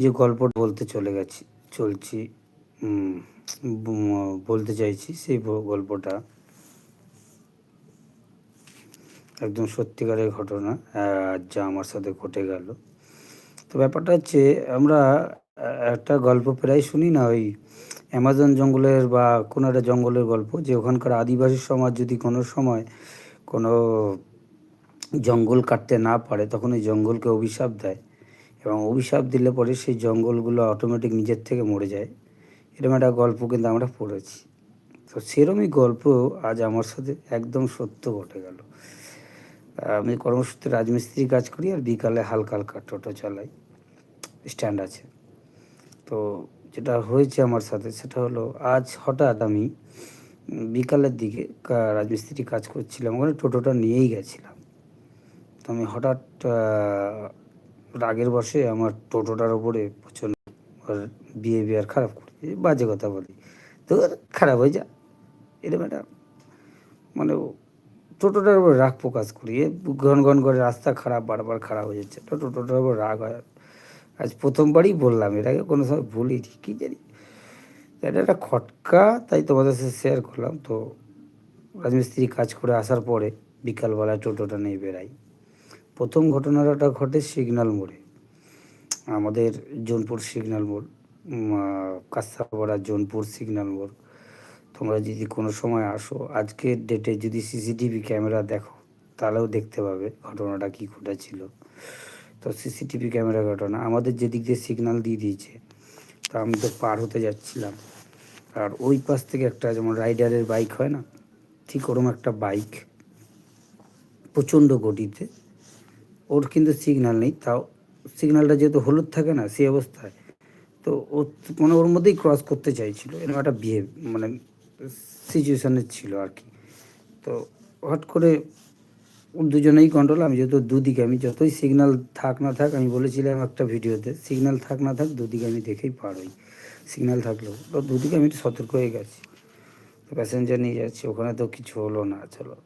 যে গল্প বলতে চলে গেছি, চলছি বলতে চাইছি সেই গল্পটা। একদম সত্যিকারের ঘটনা যা আমার সাথে ঘটে গেল। তো ব্যাপারটা হচ্ছে, আমরা একটা গল্প প্রায় শুনি না ওই অ্যামাজন জঙ্গলের বা কোনো একটা জঙ্গলের গল্প, যে ওখানকার আদিবাসী সমাজ যদি কোনো সময় কোনো জঙ্গল কাটতে না পারে, তখন ওই জঙ্গলকে অভিশাপ দেয়। এবং অভিশাপ দিলে পরে সেই জঙ্গলগুলো অটোমেটিক নিজের থেকে মরে যায়। এরকম একটা গল্প কিন্তু আমরা পড়েছি। তো সেরমই গল্প আজ আমার সাথে একদম সত্য ঘটে গেল। আমি কর্মসূত্রে রাজমিস্ত্রি কাজ করি আর বিকালে হালকা হালকা টোটো চালাই। স্ট্যান্ড আছে। তো যেটা হয়েছে আমার সাথে সেটা হলো, আজ হঠাৎ আমি বিকালের দিকে রাজমিস্ত্রি কাজ করছিলাম। ওখানে টোটোটা নিয়েই গেছিলাম। তো আমি হঠাৎ রাগের বসে আমার টোটোটার ওপরে প্রচণ্ড বিহেভিয়ার খারাপ করি। বাজে কথা বলি। তো খারাপ হয়ে যা। এরকম একটা মানে টোটোটার উপর রাগ প্রকাশ করি। ঘন ঘন করে রাস্তা খারাপ, বারবার খারাপ হয়ে যাচ্ছে। তো টোটোটার উপর রাগ হয়। আজ প্রথমবারই বললাম এর আগে কোনো সময় বলিনি। কী জানি? এটা একটা খটকা, তাই তোমাদের সাথে শেয়ার করলাম। তো রাজমিস্ত্রি কাজ করে আসার পরে বিকালবেলায় টোটোটা নিয়ে বেরাই প্রথম ঘটনাটা ঘটে সিগনাল মোড়ে। আমাদের জোনপুর সিগনাল মোড় কাস্তাপাড়া জোনপুর সিগনাল মোড়। তোমরা যদি কোনো সময় আসো, আজকের ডেটে যদি সিসিটিভি ক্যামেরা দেখো, তাহলেও দেখতে পাবে ঘটনাটা কি ঘটেছিল। তো সিসিটিভি ক্যামেরা ঘটনা, আমাদের যেদিক দিয়ে সিগনাল দিয়ে দিয়েছে, তো আমি তো পার হতে যাচ্ছিলাম। আর ওই পাশ থেকে একটা যেমন রাইডারের বাইক হয় না, ঠিক ওরকম একটা বাইক প্রচণ্ড গতিতে ওর কিন্তু সিগনাল নেই, তাও সিগনালটা যেহেতু হলুদ থাকে না, সেই অবস্থায়। তো ও মানে ওর মধ্যেই ক্রস করতে চাইছিল, এরকম একটা বিহেভ মানে সিচুয়েশনের ছিল আর কি। তো হট করে ওর দুজনেই কন্ট্রোল আমি যেহেতু দুদিকে, আমি যতই সিগনাল থাক না থাক, আমি বলেছিলাম একটা ভিডিওতে সিগনাল থাক না থাক, দুদিকে আমি দেখেই পার হই। সিগনাল থাকলেও, তো দুদিকে আমি সতর্ক হয়ে গেছি। প্যাসেঞ্জার নিয়ে যাচ্ছি, ওখানে তো কিছু হলো না, চলো।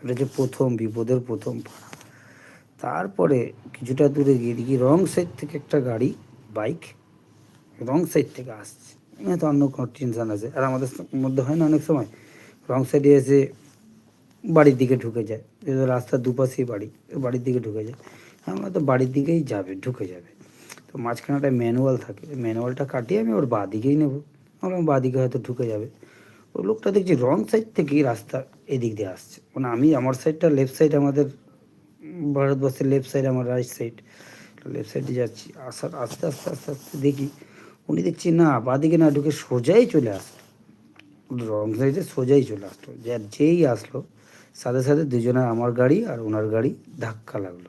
এটা হচ্ছে প্রথম, বিপদের প্রথম পাড়া। তারপরে কিছুটা দূরে গিয়ে দেখি রং সাইড থেকে একটা গাড়ি বাইক রং সাইড থেকে আসছে। তো অন্য কোনো টেনশন আছে। আর আমাদের মধ্যে হয় না অনেক সময়, রং সাইডে এসে বাড়ির দিকে ঢুকে যায়। রাস্তার দুপাশেই বাড়ি বাড়ির দিকে ঢুকে যায়। আমরা তো বাড়ির দিকেই যাবে, ঢুকে যাবে। তো মাঝখানে একটা ম্যানুয়াল থাকে। ম্যানুয়ালটা কাটিয়ে আমি ওর বাঁ দিকেই নেব। আমরা বাঁ দিকে হয়তো ঢুকে যাবে। ওই লোকটা দেখছি রং সাইড থেকেই রাস্তা এদিক দিয়ে আসছে। মানে আমি আমার সাইডটা লেফট সাইড আমাদের ভারতবর্ষের লেফট সাইড আমার রাইট সাইড লেফট সাইডে যাচ্ছি। আসার আস্তে আস্তে আস্তে আস্তে দেখি, উনি দেখছি না, বাদিকে না ঢুকে সোজাই চলে আসলো। রং সাইডে সোজাই চলে আসলো। যার যেই আসলো, সাথে সাথে দুজনে আমার গাড়ি আর ওনার গাড়ি ধাক্কা লাগল।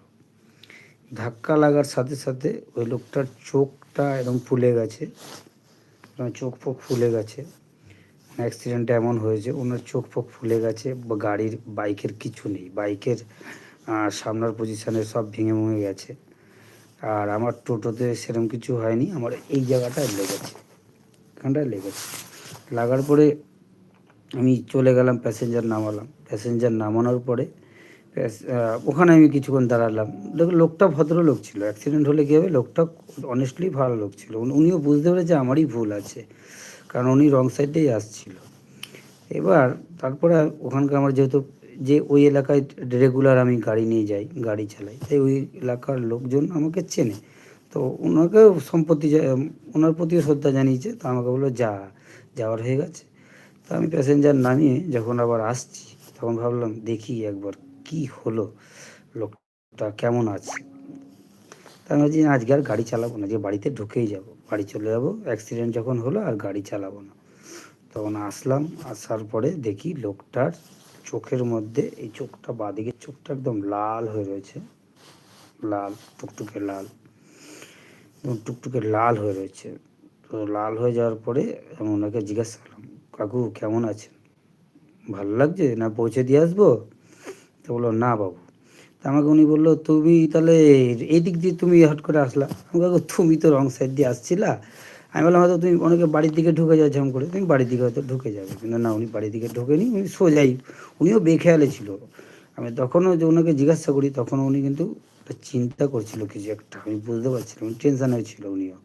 ধাক্কা লাগার সাথে সাথে ওই লোকটার চোখটা একদম ফুলে গেছে। চোখ ফোক ফুলে গেছে। অ্যাক্সিডেন্ট এমন হয়েছে, ওনার চোখ ফোক ফুলে গেছে গাড়ির, বাইকের কিছু নেই। বাইকের আহ, সামনের পজিশানে সব ভেঙে ভেঙে গেছে। আর আমার টোটোতে সেরকম কিছু হয়নি আমার এই জায়গাটায় লেগেছে। এখানটায় লেগেছে। লাগার পরে আমি চলে গেলাম প্যাসেঞ্জার নামালাম। প্যাসেঞ্জার নামানোর পরে ওখানে আমি কিছুক্ষণ দাঁড়ালাম। লোকটা ভদ্রলোক ছিল। অ্যাক্সিডেন্ট হলে কী হবে? লোকটা অনেস্টলি ভালো লোক ছিল। উনিও বুঝতে পেরেছে আমারই ভুল আছে কারণ উনি রং সাইডেই আসছিল। এবার তারপরে ওখানকার আমার যেহেতু যে ওই এলাকায় রেগুলার আমি গাড়ি নিয়ে যাই, গাড়ি চালাই। তাই ওই এলাকার লোকজন আমাকে চেনে। তো ওনাকেও সম্পত্তি ওনার প্রতিও শ্রদ্ধা জানিয়েছে। তো আমাকে বলল, যা, যাওয়ার হয়ে গেছে। তো আমি প্যাসেঞ্জার নামিয়ে যখন আবার আসছি, তখন ভাবলাম, দেখি একবার কি হলো? লোকটা কেমন আছে? তা আমি ভাবছি, আজকে আর গাড়ি চালাবো না, যে বাড়িতে ঢুকেই যাব। বাড়ি চলে যাব অ্যাক্সিডেন্ট যখন হলো আর গাড়ি চালাবো না। তখন আসলাম, আসার পরে দেখি লোকটার চোখের মধ্যে, এই চোখটা বাঁদিকের চোখটা একদম লাল হয়ে রয়েছে। লাল, টুকটুকে লাল। টুকটুকে লাল হয়ে রয়েছে। তো লাল হয়ে যাওয়ার পরে আমি ওনাকে জিজ্ঞাসা করলাম, কাকু, কেমন আছেন? ভালো লাগছে? না, পৌঁছে দিয়ে আসব? তো বলল, না বাবু। তা আমাকে উনি বলল, তুমি তাহলে এই দিক দিয়ে তুমি হট করে আসলা? আমি কাকু, তুমি তো রং সাইড দিয়ে আসছিলা? আমি বললাম, হয়তো তুমি অনেকে বাড়ির দিকে ঢুকে যাও ঝাম করে। তুমি বাড়ির দিকে হয়তো ঢুকে যাবে, কিন্তু না, উনি বাড়ির দিকে ঢোকেনি, উনি সোজাই, উনিও বেখেয়ালে ছিল। আমি তখনও যে ওনাকে জিজ্ঞাসা করি তখন উনি কিন্তু চিন্তা করছিল কিছু একটা। আমি বুঝতে পারছিলাম টেনশনে ছিল উনিও।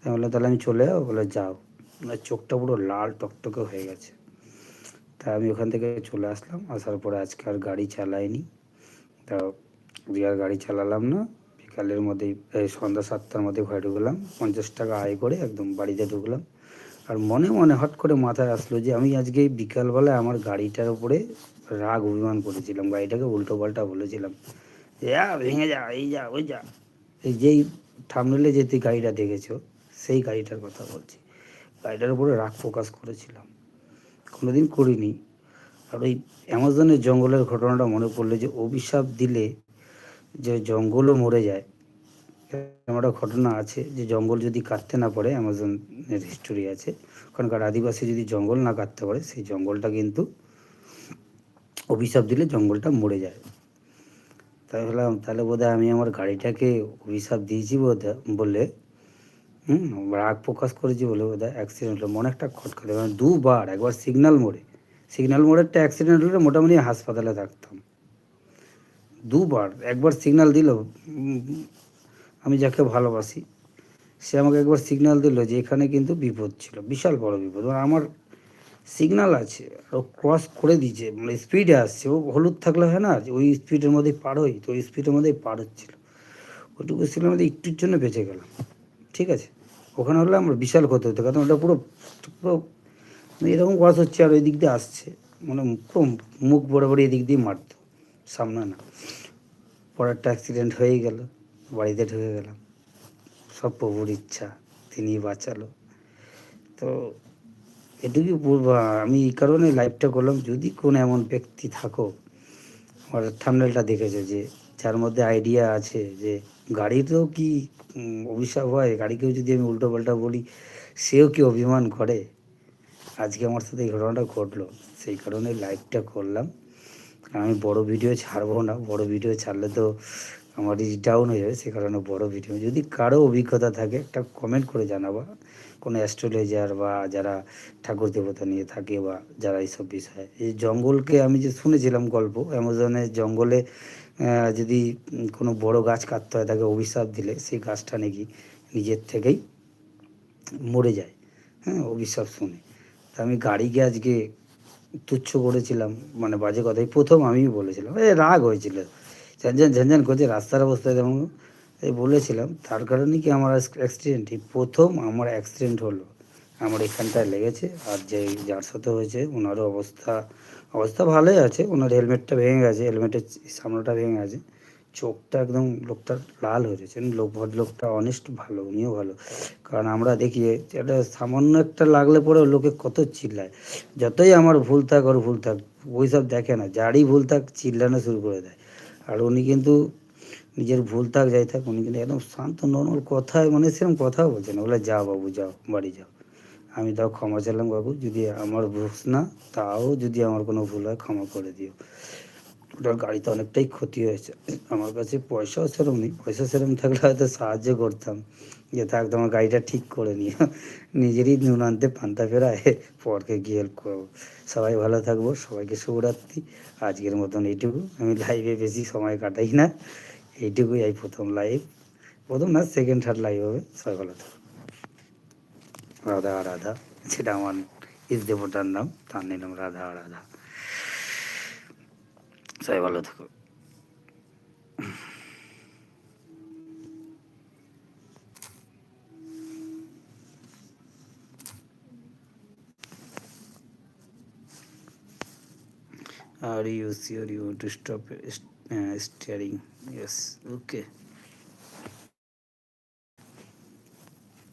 আমি বললাম, তাহলে আমি চলে যাব? বলে, যাও। ওনার চোখটা পুরো লাল টকটকে হয়ে গেছে। তা আমি ওখান থেকে চলে আসলাম। আসার পরে আজকে আর গাড়ি চালাইনি। তা আর গাড়ি চালালাম না। বিকালের মধ্যেই সন্ধ্যা সাতটার মধ্যে ঘরে ঢুকলাম, পঞ্চাশ টাকা আয় করে একদম বাড়িতে ঢুকলাম। আর মনে মনে হট করে মাথায় আসলো যে আমি আজকে বিকালবেলায় আমার গাড়িটার উপরে রাগ অভিমান করেছিলাম, গাড়িটাকে উল্টো পাল্টা বলেছিলাম। ভেঙে যা, এই যা, ওই যা। এই যেই থামনেলে যে তুই গাড়িটা দেখেছ, সেই গাড়িটার কথা বলছি। গাড়িটার উপরে রাগ ফোকাস করেছিলাম। কোনোদিন করিনি। আর ওই অ্যামাজনের জঙ্গলের ঘটনাটা মনে পড়লে যে অভিশাপ দিলে যে জঙ্গলও মরে যায়। এরকম একটা ঘটনা আছে যে জঙ্গল যদি কাটতে না পারে, অ্যামাজনের হিস্টোরি আছে। ওখানকার আদিবাসী যদি জঙ্গল না কাটতে পারে, সেই জঙ্গলটা কিন্তু অভিশাপ দিলে জঙ্গলটা মরে যায়। তাই ভাবলাম, তাহলে বোধহয় আমি আমার গাড়িটাকে অভিশাপ দিয়েছি বোধ বলে, হুম, রাগ প্রকাশ করেছি বলে বোধহয় অ্যাক্সিডেন্ট হলো। মনে একটা খটকা মানে দুবার, একবার সিগনাল মোড়ে সিগন্যাল মোড়ে একটা অ্যাক্সিডেন্ট হলে মোটামুটি হাসপাতালে থাকতাম। দুবার, একবার সিগনাল দিল, আমি যাকে ভালোবাসি, সে আমাকে একবার সিগনাল দিল যে এখানে কিন্তু বিপদ ছিল, বিশাল বড় বিপদ। মানে আমার সিগনাল আছে, ও ক্রস করে দিয়েছে মানে স্পিডে আসছে, ও হলুদ থাকলে হয় না ওই স্পিডের মধ্যেই পার হই, তো ওই স্পিডের মধ্যেই পার হচ্ছিল। ওইটুকু সিগন্যাল মধ্যে একটুর জন্য বেঁচে গেলাম, ঠিক আছে? ওখানে হলে আমার বিশাল ক্ষতি হতো, কারণ ওটা পুরো পুরো মানে এরকম ক্রস হচ্ছে আর ওই দিক দিয়ে আসছে মানে পুরো মুখ বরাবর এদিক দিয়ে মারতো সামনে না পরে একটা অ্যাক্সিডেন্ট হয়েই গেল, বাড়িতে ঢুকে গেলাম। সব প্রভুর ইচ্ছা তিনি বাঁচালো। তো এটুকুই আমি এই কারণে লাইভটা করলাম, যদি কোনো এমন ব্যক্তি থাকো, আমার থামনেলটা দেখেছ যে, যার মধ্যে আইডিয়া আছে যে, গাড়িতেও কি অভিশাপ হয়, গাড়িকেও যদি আমি উল্টো পাল্টা বলি, সেও কি অভিমান করে? আজকে আমার সাথে এই ঘটনাটা ঘটলো, সেই কারণে লাইভটা করলাম। আমি বড় ভিডিও ছাড়বো না। বড় ভিডিও ছাড়লে তো আমার রিচ ডাউন হয়ে যাবে, সে কারণে বড় ভিডিও যদি কারও অভিজ্ঞতা থাকে, একটা কমেন্ট করে জানাবা। কোনো অ্যাস্ট্রোলজার বা যারা ঠাকুর দেবতা নিয়ে থাকে বা যারা এইসব বিষয়ে। এই জঙ্গলকে আমি যে শুনেছিলাম গল্প অ্যামাজনের জঙ্গলে যদি কোনো বড় গাছ কাটতে হয়, তাকে অভিশাপ দিলে সেই গাছটা নাকি নিজের থেকেই মরে যায়। হ্যাঁ অভিশাপ শুনে। তা আমি গাড়িকে আজকে তুচ্ছ করেছিলাম মানে বাজে কথাই প্রথম আমিই বলেছিলাম। এ রাগ হয়েছিল। ঝানঝান ঝানঝান করছে, রাস্তার অবস্থায় যেমন এই বলেছিলাম, তার কারণে কি আমার অ্যাক্সিডেন্ট প্রথম আমার অ্যাক্সিডেন্ট হলো। আমার এখানটায় লেগেছে, আর যে যার সাথে হয়েছে, ওনারও অবস্থা অবস্থা ভালোই আছে। ওনার হেলমেটটা ভেঙে গেছে হেলমেটের সামনেটা ভেঙে গেছে। চোখটা একদম লোকটা লাল হয়ে গেছে লোক, ভদ্রলোকটা অনেস্ট ভালো, উনিও ভালো। কারণ আমরা দেখি একটা সামান্য একটা লাগলে পরে লোকে কত চিল্লায়। যতই আমার ভুল থাক, ওর ভুল থাক ওইসব দেখে না, যারই ভুল থাক চিল্লানো শুরু করে দেয়। আর উনি কিন্তু নিজের ভুল থাক, যাই থাক, উনি কিন্তু একদম শান্ত নর্মাল কথায় মানে সেরকম কথাও বলছে না। বলে, যাও বাবু, যাও, বাড়ি যাও। আমি তাও ক্ষমা চাইলাম, বাবু। যদি আমার ভুল না, তাও যদি আমার কোনো ভুল হয়, ক্ষমা করে দিও। ওটার গাড়িতে অনেকটাই ক্ষতি হয়েছে। আমার কাছে পয়সাও সেরকম নেই। পয়সা সেরম থাকলে হয়তো সাহায্য করতাম। যে থাক, তোমার গাড়িটা ঠিক করে নিও। নিজেরই নুন আনতে পান্তা ফেরায়, পরকে গিয়ে হেল্প করব। সবাই ভালো থাকব, সবাইকে শুভরাত্রি। আজকের মতন এইটুকু। আমি লাইভে বেশি সময় কাটাই না। এইটুকুই এই প্রথম লাইভ প্রথম না সেকেন্ড থার্ড লাইভ হবে। সবাই ভালো থাকো। রাধা রাধা। সেটা আমার ইস দেবতার নাম। তার নিলাম রাধা রাধা। সবাই ভালো থাকো sure you want to stop uh, steering? Yes. Okay.